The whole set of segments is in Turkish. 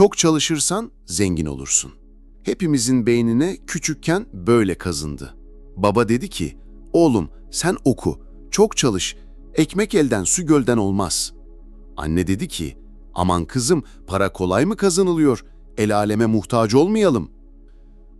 Çok çalışırsan zengin olursun. Hepimizin beynine küçükken böyle kazındı. Baba dedi ki, oğlum sen oku, çok çalış, ekmek elden su gölden olmaz. Anne dedi ki, aman kızım para kolay mı kazanılıyor, el aleme muhtaç olmayalım.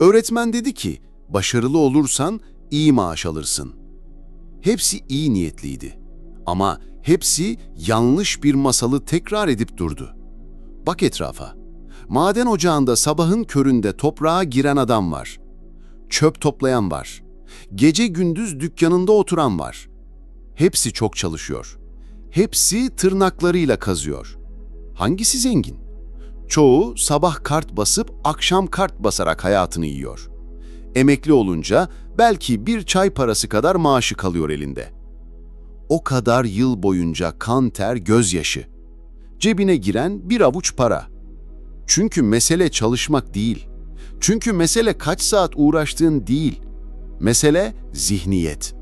Öğretmen dedi ki, başarılı olursan iyi maaş alırsın. Hepsi iyi niyetliydi. Ama hepsi yanlış bir masalı tekrar edip durdu. Bak etrafa. Maden ocağında sabahın köründe toprağa giren adam var. Çöp toplayan var. Gece gündüz dükkanında oturan var. Hepsi çok çalışıyor. Hepsi tırnaklarıyla kazıyor. Hangisi zengin? Çoğu sabah kart basıp akşam kart basarak hayatını yiyor. Emekli olunca belki bir çay parası kadar maaşı kalıyor elinde. O kadar yıl boyunca kan ter gözyaşı. Cebine giren bir avuç para. Çünkü mesele çalışmak değil. Çünkü mesele kaç saat uğraştığın değil. Mesele zihniyet.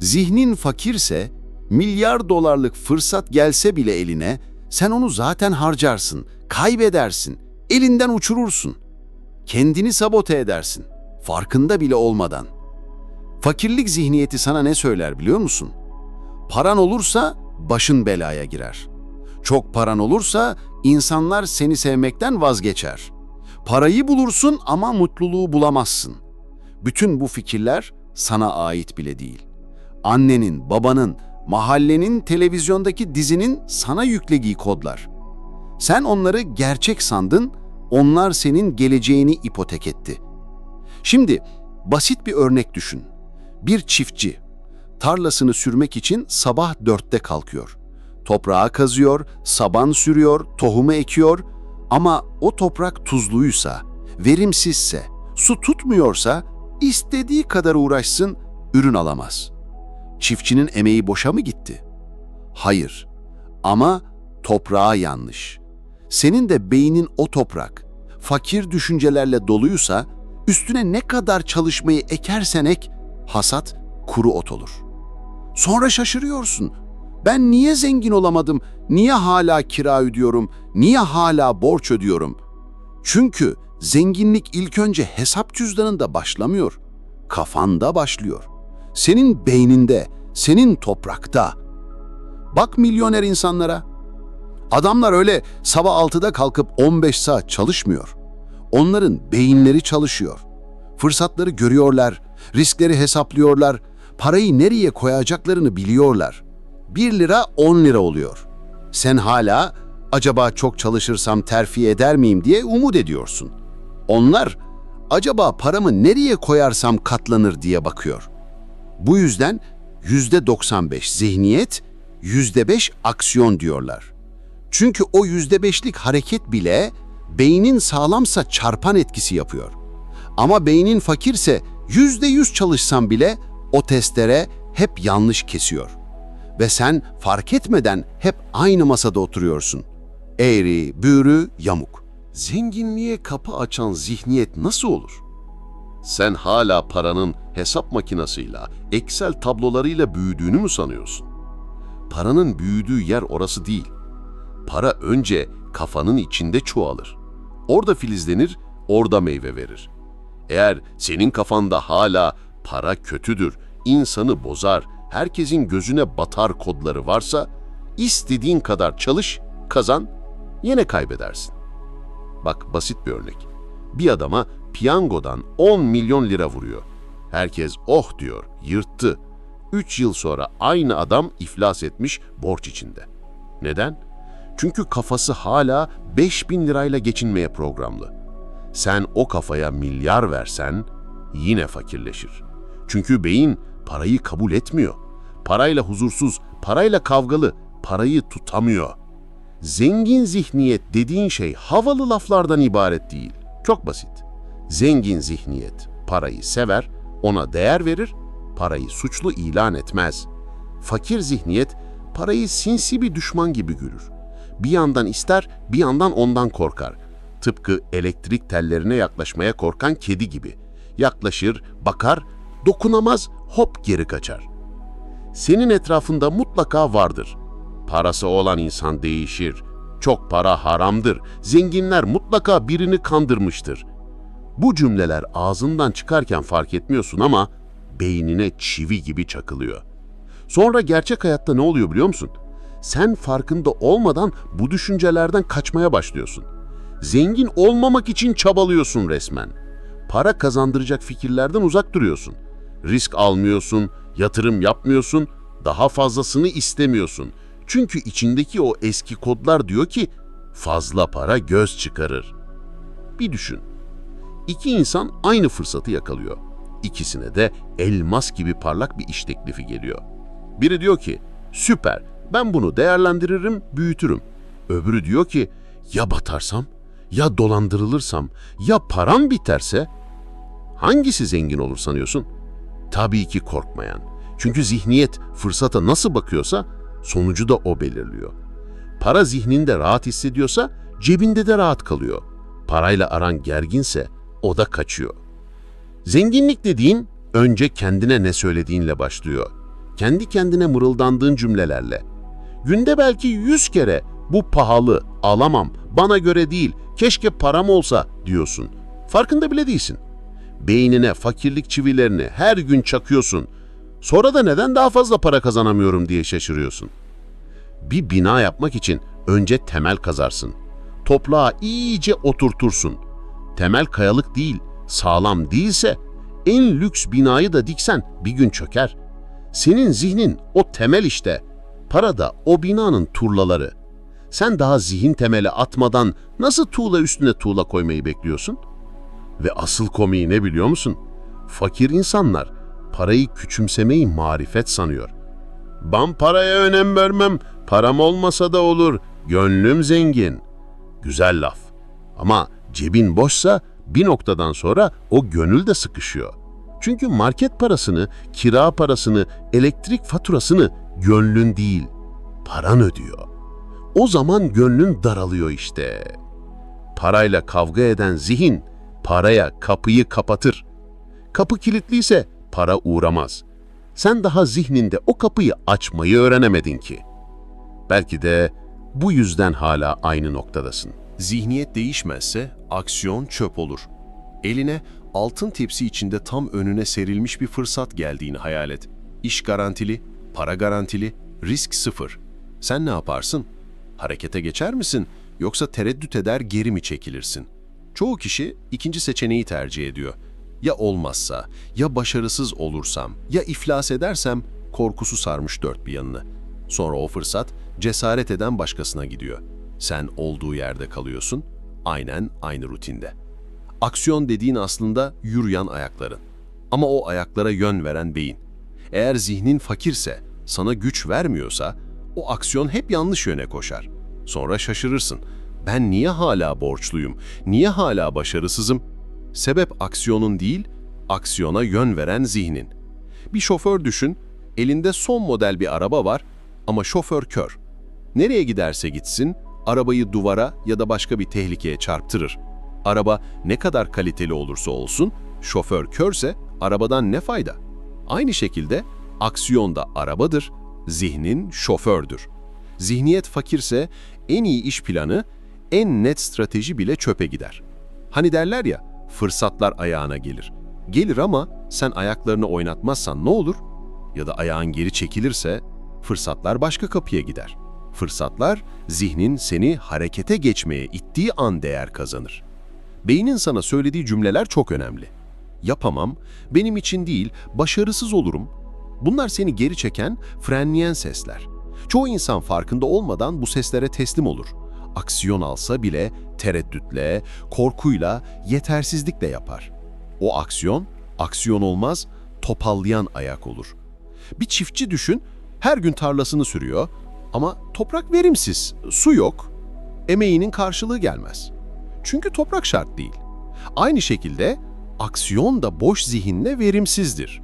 Zihnin fakirse, milyar dolarlık fırsat gelse bile eline, sen onu zaten harcarsın, kaybedersin, elinden uçurursun. Kendini sabote edersin, farkında bile olmadan. Fakirlik zihniyeti sana ne söyler biliyor musun? Paran olursa başın belaya girer. Çok paran olursa insanlar seni sevmekten vazgeçer. Parayı bulursun ama mutluluğu bulamazsın. Bütün bu fikirler sana ait bile değil. Annenin, babanın, mahallenin, televizyondaki dizinin sana yüklediği kodlar. Sen onları gerçek sandın, onlar senin geleceğini ipotek etti. Şimdi basit bir örnek düşün. Bir çiftçi tarlasını sürmek için sabah dörtte kalkıyor. Toprağı kazıyor, saban sürüyor, tohumu ekiyor ama o toprak tuzluysa, verimsizse, su tutmuyorsa istediği kadar uğraşsın ürün alamaz. Çiftçinin emeği boşa mı gitti? Hayır. Ama toprağa yanlış. Senin de beynin o toprak, fakir düşüncelerle doluysa üstüne ne kadar çalışmayı ekersen ek, hasat kuru ot olur. Sonra şaşırıyorsun. Ben niye zengin olamadım? Niye hala kira ödüyorum? Niye hala borç ödüyorum? Çünkü zenginlik ilk önce hesap cüzdanında başlamıyor. Kafanda başlıyor. Senin beyninde, senin toprakta. Bak milyoner insanlara. Adamlar öyle sabah 6'da kalkıp 15 saat çalışmıyor. Onların beyinleri çalışıyor. Fırsatları görüyorlar, riskleri hesaplıyorlar, parayı nereye koyacaklarını biliyorlar. 1 lira 10 lira oluyor. Sen hala acaba çok çalışırsam terfi eder miyim diye umut ediyorsun. Onlar acaba paramı nereye koyarsam katlanır diye bakıyor. Bu yüzden %95 zihniyet, %5 aksiyon diyorlar. Çünkü o %5'lik hareket bile beynin sağlamsa çarpan etkisi yapıyor. Ama beynin fakirse %100 çalışsan bile o testere hep yanlış kesiyor. Ve sen fark etmeden hep aynı masada oturuyorsun. Eğri, büğrü, yamuk. Zenginliğe kapı açan zihniyet nasıl olur? Sen hala paranın hesap makinasıyla, Excel tablolarıyla büyüdüğünü mü sanıyorsun? Paranın büyüdüğü yer orası değil. Para önce kafanın içinde çoğalır. Orada filizlenir, orada meyve verir. Eğer senin kafanda hala para kötüdür, insanı bozar, herkesin gözüne batar kodları varsa, istediğin kadar çalış, kazan, yine kaybedersin. Bak basit bir örnek. Bir adama piyangodan 10 milyon lira vuruyor. Herkes oh diyor, yırttı. 3 yıl sonra aynı adam iflas etmiş borç içinde. Neden? Çünkü kafası hala 5000 lirayla geçinmeye programlı. Sen o kafaya milyar versen yine fakirleşir. Çünkü beyin parayı kabul etmiyor. Parayla huzursuz, parayla kavgalı, parayı tutamıyor. Zengin zihniyet dediğin şey havalı laflardan ibaret değil. Çok basit. Zengin zihniyet parayı sever, ona değer verir, parayı suçlu ilan etmez. Fakir zihniyet parayı sinsi bir düşman gibi görür. Bir yandan ister, bir yandan ondan korkar. Tıpkı elektrik tellerine yaklaşmaya korkan kedi gibi. Yaklaşır, bakar, dokunamaz, hop geri kaçar. Senin etrafında mutlaka vardır. Parası olan insan değişir. çok para haramdır, zenginler mutlaka birini kandırmıştır. Bu cümleler ağzından çıkarken fark etmiyorsun ama beynine çivi gibi çakılıyor. Sonra gerçek hayatta ne oluyor biliyor musun? Sen farkında olmadan bu düşüncelerden kaçmaya başlıyorsun. Zengin olmamak için çabalıyorsun resmen. Para kazandıracak fikirlerden uzak duruyorsun. Risk almıyorsun, yatırım yapmıyorsun, daha fazlasını istemiyorsun. Çünkü içindeki o eski kodlar diyor ki fazla para göz çıkarır. Bir düşün. İki insan aynı fırsatı yakalıyor. İkisine de elmas gibi parlak bir iş teklifi geliyor. Biri diyor ki, süper, ben bunu değerlendiririm, büyütürüm. Öbürü diyor ki, ya batarsam, ya dolandırılırsam, ya param biterse? Hangisi zengin olur sanıyorsun? Tabii ki korkmayan. Çünkü zihniyet fırsata nasıl bakıyorsa sonucu da o belirliyor. Para zihninde rahat hissediyorsa cebinde de rahat kalıyor. Parayla aran gerginse o da kaçıyor. Zenginlik dediğin önce kendine ne söylediğinle başlıyor. Kendi kendine mırıldandığın cümlelerle. Günde belki yüz kere bu pahalı, alamam, bana göre değil, keşke param olsa diyorsun. Farkında bile değilsin. Beynine fakirlik çivilerini her gün çakıyorsun. Sonra da neden daha fazla para kazanamıyorum diye şaşırıyorsun. Bir bina yapmak için önce temel kazarsın. Toprağa iyice oturtursun. Temel kayalık değil, sağlam değilse en lüks binayı da diksen bir gün çöker. Senin zihnin o temel işte. Para da o binanın turlaları. Sen daha zihin temeli atmadan nasıl tuğla üstüne tuğla koymayı bekliyorsun? Ve asıl komiği ne biliyor musun? Fakir insanlar parayı küçümsemeyi marifet sanıyor. Ben paraya önem vermem, param olmasa da olur, gönlüm zengin. Güzel laf. Ama cebin boşsa bir noktadan sonra o gönül de sıkışıyor. Çünkü market parasını, kira parasını, elektrik faturasını gönlün değil, paran ödüyor. O zaman gönlün daralıyor işte. Parayla kavga eden zihin, paraya kapıyı kapatır. Kapı kilitliyse para uğramaz. Sen daha zihninde o kapıyı açmayı öğrenemedin ki. Belki de bu yüzden hala aynı noktadasın. Zihniyet değişmezse aksiyon çöp olur. Eline altın tepsi içinde tam önüne serilmiş bir fırsat geldiğini hayal et. İş garantili, para garantili, risk sıfır. Sen ne yaparsın? Harekete geçer misin yoksa tereddüt eder geri mi çekilirsin? Çoğu kişi ikinci seçeneği tercih ediyor. Ya olmazsa, ya başarısız olursam, ya iflas edersem korkusu sarmış dört bir yanını. Sonra o fırsat cesaret eden başkasına gidiyor. Sen olduğu yerde kalıyorsun, aynen aynı rutinde. Aksiyon dediğin aslında yürüyen ayakların. Ama o ayaklara yön veren beyin. Eğer zihnin fakirse, sana güç vermiyorsa, o aksiyon hep yanlış yöne koşar. Sonra şaşırırsın. Ben niye hala borçluyum? Niye hala başarısızım? Sebep aksiyonun değil, aksiyona yön veren zihnin. Bir şoför düşün, elinde son model bir araba var ama şoför kör. Nereye giderse gitsin, arabayı duvara ya da başka bir tehlikeye çarptırır. Araba ne kadar kaliteli olursa olsun, şoför körse arabadan ne fayda? Aynı şekilde aksiyon da arabadır, zihnin şofördür. Zihniyet fakirse en iyi iş planı, en net strateji bile çöpe gider. Hani derler ya, fırsatlar ayağına gelir. Gelir ama sen ayaklarını oynatmazsan ne olur? Ya da ayağın geri çekilirse fırsatlar başka kapıya gider. Fırsatlar zihnin seni harekete geçmeye ittiği an değer kazanır. Beynin sana söylediği cümleler çok önemli. Yapamam, benim için değil, başarısız olurum. Bunlar seni geri çeken, frenleyen sesler. Çoğu insan farkında olmadan bu seslere teslim olur. Aksiyon alsa bile tereddütle, korkuyla, yetersizlikle yapar. O aksiyon, aksiyon olmaz, topallayan ayak olur. Bir çiftçi düşün, her gün tarlasını sürüyor ama toprak verimsiz, su yok, emeğinin karşılığı gelmez. Çünkü toprak şart değil. Aynı şekilde aksiyon da boş zihinle verimsizdir.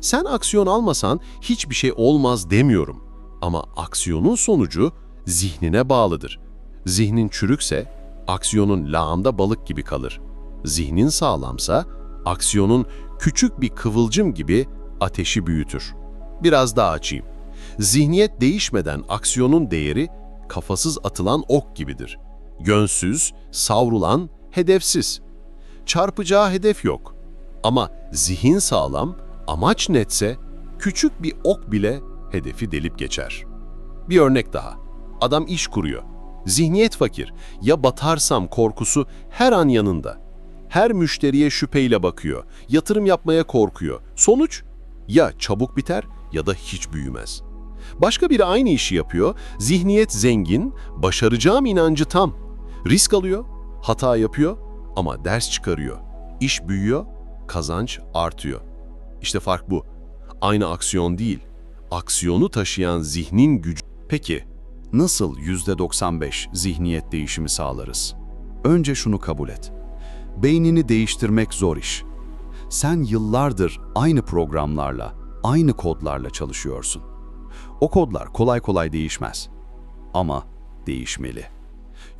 Sen aksiyon almasan hiçbir şey olmaz demiyorum. Ama aksiyonun sonucu zihnine bağlıdır. Zihnin çürükse aksiyonun lağımda balık gibi kalır. Zihnin sağlamsa aksiyonun küçük bir kıvılcım gibi ateşi büyütür. Biraz daha açayım. Zihniyet değişmeden aksiyonun değeri kafasız atılan ok gibidir. Gönsüz, savrulan, hedefsiz. Çarpacağı hedef yok. Ama zihin sağlam, amaç netse küçük bir ok bile hedefi delip geçer. Bir örnek daha. Adam iş kuruyor. Zihniyet fakir. Ya batarsam korkusu her an yanında. Her müşteriye şüpheyle bakıyor. Yatırım yapmaya korkuyor. Sonuç ya çabuk biter ya da hiç büyümez. Başka biri aynı işi yapıyor. Zihniyet zengin, başaracağım inancı tam. Risk alıyor, hata yapıyor ama ders çıkarıyor. İş büyüyor, kazanç artıyor. İşte fark bu. Aynı aksiyon değil, aksiyonu taşıyan zihnin gücü. Peki, nasıl %95 zihniyet değişimi sağlarız? Önce şunu kabul et. Beynini değiştirmek zor iş. Sen yıllardır aynı programlarla, aynı kodlarla çalışıyorsun. O kodlar kolay kolay değişmez. Ama değişmeli.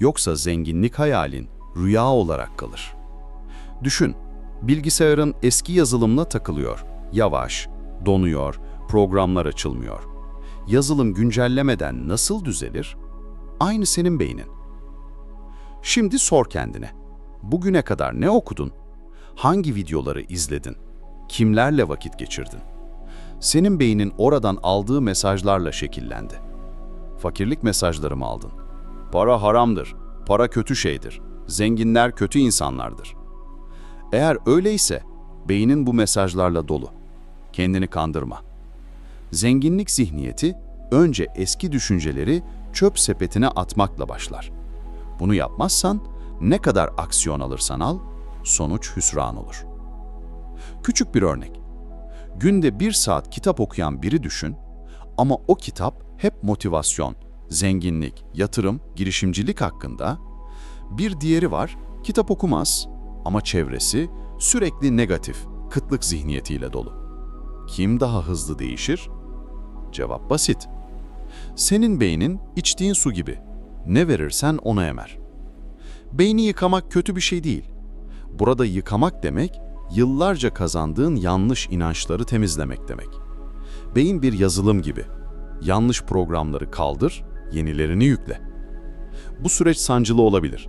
Yoksa zenginlik hayalin rüya olarak kalır. Düşün, bilgisayarın eski yazılımla takılıyor. Yavaş, donuyor, programlar açılmıyor. Yazılım güncellemeden nasıl düzelir? Aynı senin beynin. Şimdi sor kendine. Bugüne kadar ne okudun? Hangi videoları izledin? Kimlerle vakit geçirdin? Senin beynin oradan aldığı mesajlarla şekillendi. Fakirlik mesajları mı aldın? Para haramdır, para kötü şeydir, zenginler kötü insanlardır. Eğer öyleyse beynin bu mesajlarla dolu. Kendini kandırma. Zenginlik zihniyeti önce eski düşünceleri çöp sepetine atmakla başlar. Bunu yapmazsan ne kadar aksiyon alırsan al, sonuç hüsran olur. Küçük bir örnek. Günde bir saat kitap okuyan biri düşün ama o kitap hep motivasyon, zenginlik, yatırım, girişimcilik hakkında. Bir diğeri var, kitap okumaz ama çevresi sürekli negatif, kıtlık zihniyetiyle dolu. Kim daha hızlı değişir? Cevap basit. Senin beynin içtiğin su gibi. Ne verirsen onu emer. Beyni yıkamak kötü bir şey değil. Burada yıkamak demek, yıllarca kazandığın yanlış inançları temizlemek demek. Beyin bir yazılım gibi. Yanlış programları kaldır, yenilerini yükle. Bu süreç sancılı olabilir.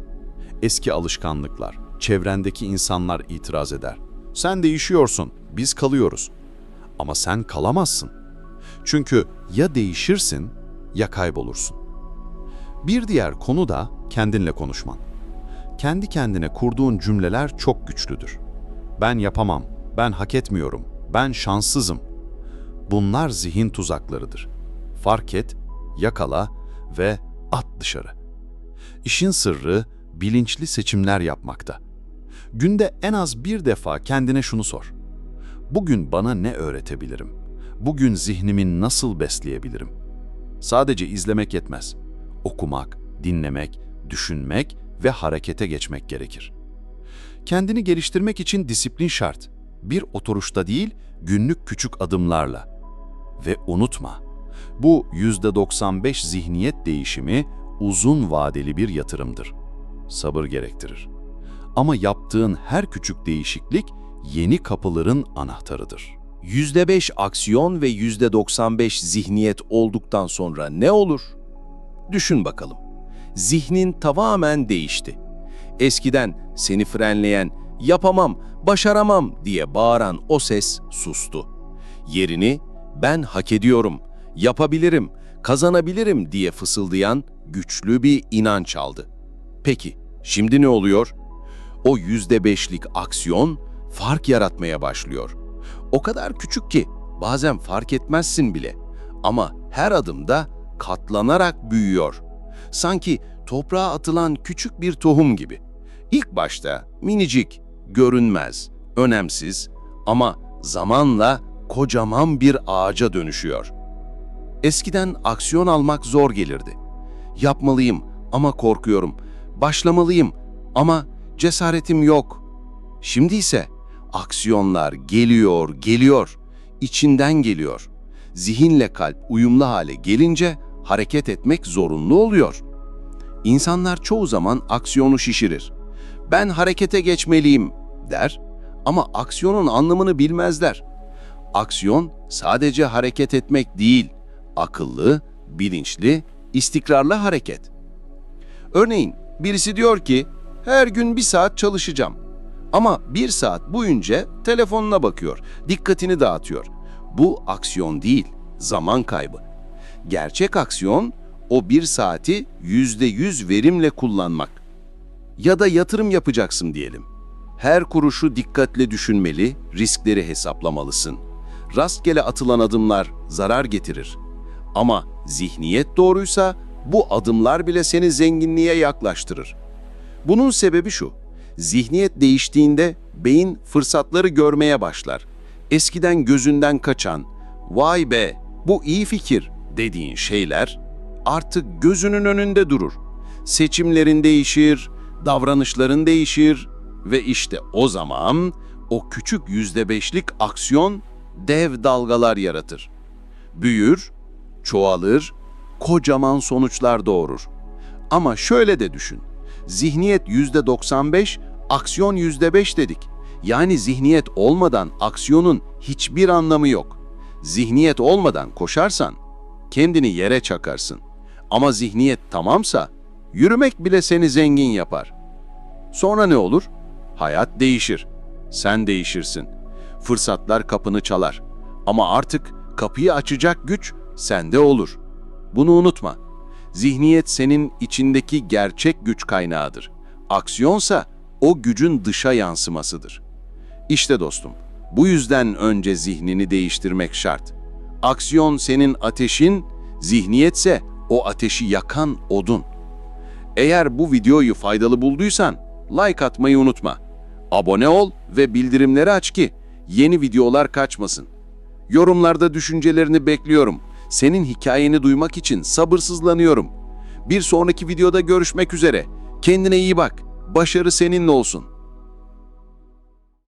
Eski alışkanlıklar, çevrendeki insanlar itiraz eder. Sen değişiyorsun, biz kalıyoruz. Ama sen kalamazsın. Çünkü ya değişirsin ya kaybolursun. Bir diğer konu da kendinle konuşman. Kendi kendine kurduğun cümleler çok güçlüdür. Ben yapamam, ben hak etmiyorum, ben şanssızım. Bunlar zihin tuzaklarıdır. Fark et, yakala ve at dışarı. İşin sırrı bilinçli seçimler yapmakta. Günde en az bir defa kendine şunu sor. Bugün bana ne öğretebilirim? Bugün zihnimi nasıl besleyebilirim? Sadece izlemek yetmez. Okumak, dinlemek, düşünmek ve harekete geçmek gerekir. Kendini geliştirmek için disiplin şart. Bir oturuşta değil, günlük küçük adımlarla. Ve unutma, bu %95 zihniyet değişimi uzun vadeli bir yatırımdır. Sabır gerektirir. Ama yaptığın her küçük değişiklik yeni kapıların anahtarıdır. %5 aksiyon ve %95 zihniyet olduktan sonra ne olur? Düşün bakalım. Zihnin tamamen değişti. Eskiden seni frenleyen, yapamam, başaramam diye bağıran o ses sustu. Yerini ben hak ediyorum, yapabilirim, kazanabilirim diye fısıldayan güçlü bir inanç aldı. Peki, şimdi ne oluyor? O %5'lik aksiyon fark yaratmaya başlıyor. O kadar küçük ki bazen fark etmezsin bile. Ama her adımda katlanarak büyüyor. Sanki toprağa atılan küçük bir tohum gibi. İlk başta minicik, görünmez, önemsiz ama zamanla kocaman bir ağaca dönüşüyor. Eskiden aksiyon almak zor gelirdi. Yapmalıyım ama korkuyorum. Başlamalıyım ama cesaretim yok. Şimdi ise aksiyonlar geliyor, geliyor. İçinden geliyor. Zihinle kalp uyumlu hale gelince hareket etmek zorunlu oluyor. İnsanlar çoğu zaman aksiyonu şişirir. Ben harekete geçmeliyim der ama aksiyonun anlamını bilmezler. Aksiyon sadece hareket etmek değil, akıllı, bilinçli, istikrarlı hareket. Örneğin birisi diyor ki her gün bir saat çalışacağım. Ama bir saat boyunca telefonuna bakıyor, dikkatini dağıtıyor. Bu aksiyon değil, zaman kaybı. Gerçek aksiyon o bir saati yüzde yüz verimle kullanmak. Ya da yatırım yapacaksın diyelim. Her kuruşu dikkatle düşünmeli, riskleri hesaplamalısın. Rastgele atılan adımlar zarar getirir. Ama zihniyet doğruysa bu adımlar bile seni zenginliğe yaklaştırır. Bunun sebebi şu. Zihniyet değiştiğinde beyin fırsatları görmeye başlar. Eskiden gözünden kaçan, vay be bu iyi fikir dediğin şeyler artık gözünün önünde durur. Seçimlerin değişir, davranışların değişir ve işte o zaman o küçük yüzde beşlik aksiyon dev dalgalar yaratır. Büyür, çoğalır, kocaman sonuçlar doğurur. Ama şöyle de düşün. Zihniyet yüzde 95, aksiyon yüzde 5 dedik. Yani zihniyet olmadan aksiyonun hiçbir anlamı yok. Zihniyet olmadan koşarsan kendini yere çakarsın. Ama zihniyet tamamsa yürümek bile seni zengin yapar. Sonra ne olur? Hayat değişir. Sen değişirsin. Fırsatlar kapını çalar. Ama artık kapıyı açacak güç sende olur. Bunu unutma. Zihniyet senin içindeki gerçek güç kaynağıdır. Aksiyonsa o gücün dışa yansımasıdır. İşte dostum, bu yüzden önce zihnini değiştirmek şart. Aksiyon senin ateşin, zihniyetse o ateşi yakan odun. Eğer bu videoyu faydalı bulduysan like atmayı unutma. Abone ol ve bildirimleri aç ki yeni videolar kaçmasın. Yorumlarda düşüncelerini bekliyorum. Senin hikayeni duymak için sabırsızlanıyorum. Bir sonraki videoda görüşmek üzere. Kendine iyi bak. Başarı seninle olsun.